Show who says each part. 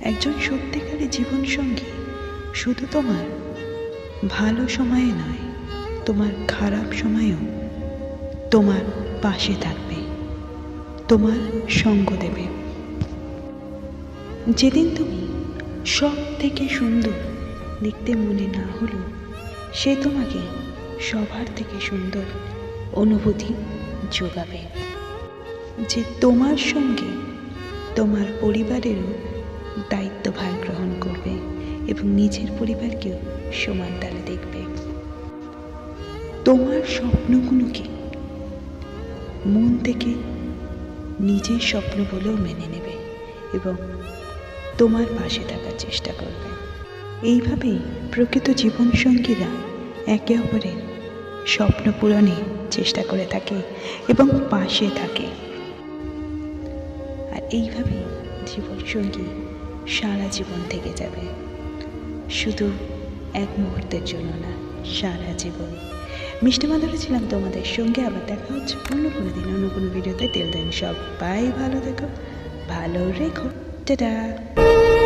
Speaker 1: একজন সত্যিকারের জীবনসঙ্গী। শুধু তোমার ভালো সময়ে নয়, তোমার খারাপ সময়েও তোমার পাশে থাকবে, তোমার সঙ্গ দেবে। যেদিন তুমি সব থেকে সুন্দর দেখতে মনে না হলো, সে তোমাকে সবার থেকে সুন্দর অনুভূতি যোগাবে। যে তোমার সঙ্গে তোমার পরিবারেরও দায়িত্বভার গ্রহণ করবে এবং নিজের পরিবারকেও সমান তালে দেখবে। তোমার স্বপ্নগুলোকে মন থেকে নিজের স্বপ্ন বলেও মেনে নেবে এবং তোমার পাশে থাকার চেষ্টা করবে। এইভাবেই প্রকৃত জীবনসঙ্গীরা একে অপরের স্বপ্ন পূরণে চেষ্টা করে থাকে এবং পাশে থাকে। আর এইভাবেই জীবনসঙ্গী সারা জীবন থেকে যাবে। শুধু এক মুহূর্তের জন্য না, সারা জীবন। মিষ্টি মাধুরী ছিলাম তোমাদের সঙ্গে, আবার দেখা হচ্ছে অন্য কোনো দিন, অন্য কোনো ভিডিওতে। তেল দেন সবাই ভালো থেকো, ভালো রেখো। টাটা!